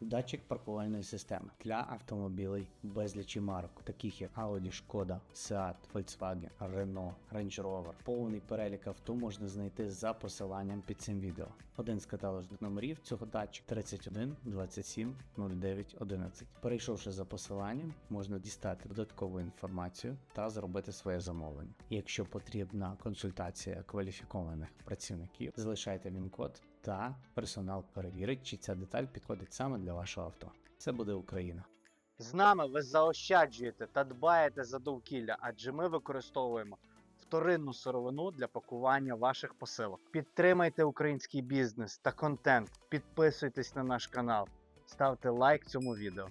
Датчик паркувальної системи для автомобілей безлічі марок, таких як Audi, Шкода, Seat, Volkswagen, Renault, Range Rover. Повний перелік авто можна знайти за посиланням під цим відео. Один з каталожних номерів цього датчика 31 27 09 11. Перейшовши за посиланням, можна дістати додаткову інформацію та зробити своє замовлення. Якщо потрібна консультація кваліфікованих працівників, залишайте він код та персонал перевірить, чи ця деталь підходить саме для вашого авто. Це буде Україна. З нами ви заощаджуєте та дбаєте за довкілля, адже ми використовуємо вторинну сировину для пакування ваших посилок. Підтримайте український бізнес та контент, підписуйтесь на наш канал, ставте лайк цьому відео.